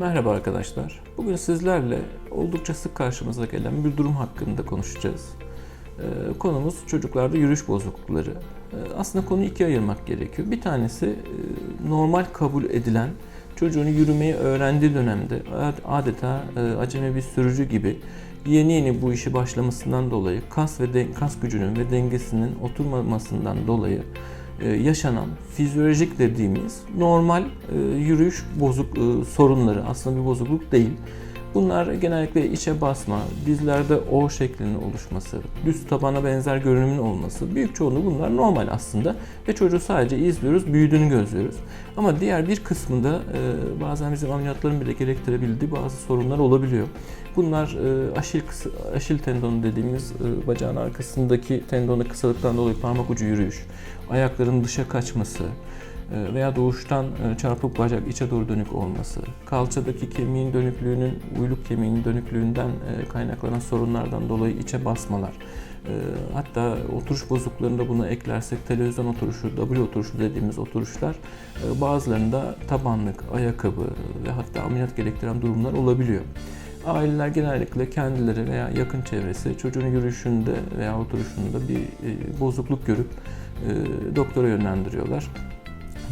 Merhaba arkadaşlar. Bugün sizlerle oldukça sık karşımıza gelen bir durum hakkında konuşacağız. Ee, konumuz çocuklarda yürüyüş bozuklukları. Ee, aslında konuyu ikiye ayırmak gerekiyor. Bir tanesi e, normal kabul edilen çocuğun yürümeyi öğrendiği dönemde adeta e, acemi bir sürücü gibi yeni yeni bu işi başlamasından dolayı kas ve den- kas gücünün ve dengesinin oturmamasından dolayı yaşanan fizyolojik dediğimiz normal e, yürüyüş bozuk e, sorunları aslında bir bozukluk değil. Bunlar genellikle içe basma, dizlerde O şeklinin oluşması, düz tabana benzer görünümün olması. Büyük çoğunluğu bunlar normal aslında ve çocuğu sadece izliyoruz, büyüdüğünü gözlüyoruz. Ama diğer bir kısmında e, bazen bizim ameliyatların bile gerektirebildiği bazı sorunlar olabiliyor. Bunlar e, aşil, aşil tendonu dediğimiz e, bacağın arkasındaki tendonu kısalıktan dolayı parmak ucu yürüyüş, ayakların dışa kaçması, veya doğuştan e, çarpık bacak içe doğru dönük olması, kalçadaki kemiğin dönüklüğünün uyluk kemiğinin dönüklüğünden e, kaynaklanan sorunlardan dolayı içe basmalar, e, hatta oturuş bozukluklarında bunu eklersek televizyon oturuşu, W oturuşu dediğimiz oturuşlar e, bazılarında tabanlık, ayakkabı ve hatta ameliyat gerektiren durumlar olabiliyor. Aileler genellikle kendileri veya yakın çevresi çocuğun yürüyüşünde veya oturuşunda bir e, bozukluk görüp e, doktora yönlendiriyorlar.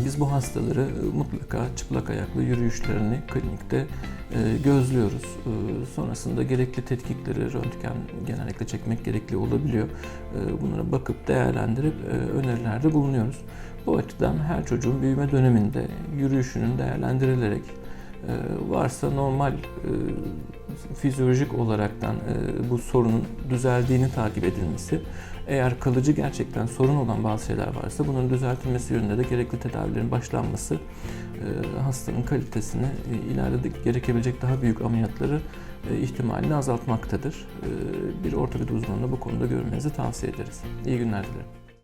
Biz bu hastaları e, mutlaka çıplak ayaklı yürüyüşlerini klinikte e, gözlüyoruz. E, Sonrasında gerekli tetkikleri röntgen genellikle çekmek gerekli olabiliyor. Bunlara bakıp değerlendirip önerilerde bulunuyoruz. Bu açıdan her çocuğun büyüme döneminde yürüyüşünün değerlendirilerek varsa normal fizyolojik olaraktan e, bu sorunun düzeldiğini takip edilmesi, eğer kalıcı gerçekten sorun olan bazı şeyler varsa bunun düzeltilmesi yönünde de gerekli tedavilerin başlanması e, hastanın kalitesini e, ileride de gerekebilecek daha büyük ameliyatları e, ihtimalini azaltmaktadır. Bir ortopedi uzmanına bu konuda görmenizi tavsiye ederiz. İyi günler dilerim.